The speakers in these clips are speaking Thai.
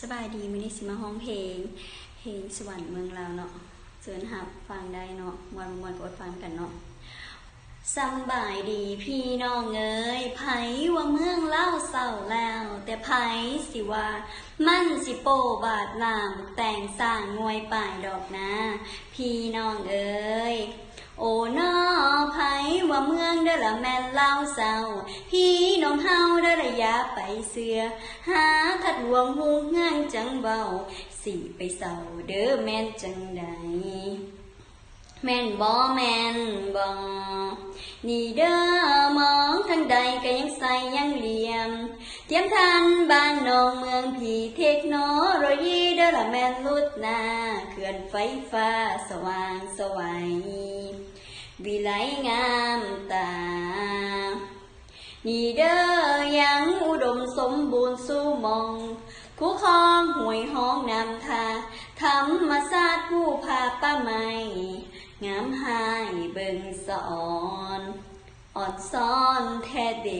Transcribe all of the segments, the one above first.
สบายดีมินิสิมาห้องเพลง เพลงสวรรค์เมืองลาวเนาะเชิญหับฟังได้เนาะวันวันกดฟังกันเนาะสบายดีพี่น้องเอ้ยไผว่าเมืองเล่าเศร้าแล้ว แต่ไผสิว่ามันสิโปบาดลามแต่งสร้างงวยป่ายดอกนะ พี่น้องเอ้ยโอ้นอ ว่าเมืองเด้อละแม่นเล่าเศร้าพี่น้องเฮาเด้อระยะไปเสือ หาขัดหลวงหูงานจังเบาสิไปเศร้าเด้อแม่นจังใดแม่นบ่แม่นบ่นี่เด้อมองทางใดก็ยังใส่ยังเหลี่ยมเตรียมทันบ้านนองเมืองผีเทคโนโลยีเด้อละแม่นลุดนาเขื่อนไฟฟ้าสว่างสวัย วิไลงามตานี่เด้อยังอุดมสมบูรณ์สู้มองคู่ครองห่วยห้องนำทาธรรมศาสตร์ผู้พาป้าไม่งามหายเบิ่งสอนออดซ้อนแท้เด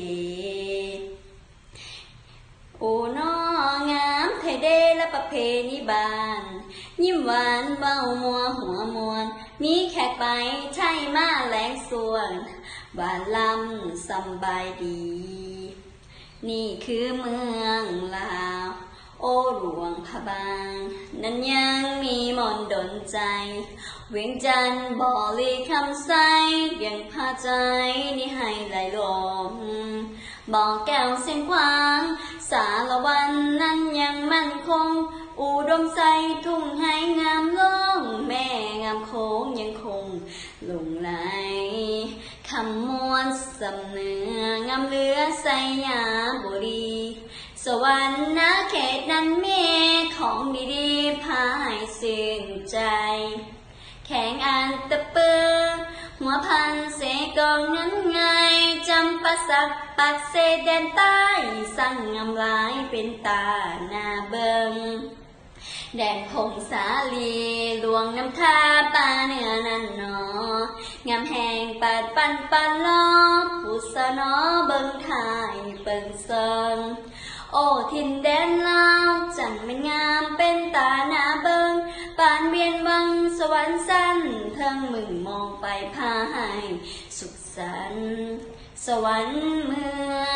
โอ้น้องามไทยเดและประเพณีบาน ยิ้มหวานเบามัวหัวมวน มีแขกไปใช่มาแรงส่วนบานลำสบายดี นี่คือเมืองลาว โอ้หลวงพะบาง นั้นยังมีมนดนใจ เวียงจันบอลีคำใสยังพาใจนี่ให้ไหลลมบอกแก้วเส้นกว้าง สารวันนั้นยังมั่นคง อุดมใสทุ่งให้ คำมวนสำเนืองามเหลือใสยาบุรี สวรรค์นาเขตนั้นเมของดีๆพายสื่นใจ แข่งอันตะเปือหัวพันเสกองนั้นไงจำปาสักปักเสแดนใต้สั่งงามลายเป็นตาหน้าเบิงแดนพงสาลีลวงน้ำท่าปลาเนื้อนันนอ งามแหงปาดปันปันล้อผู้สนอเบิ่งทายเปิงเซิงโอ้ทินแดนลาวจังเป็นงามเป็นตาหน้าเบิงปานเวียนวังสวรรค์สั้นเทิงมึงมองไปพาให้สุขสันต์สวรรค์เมือง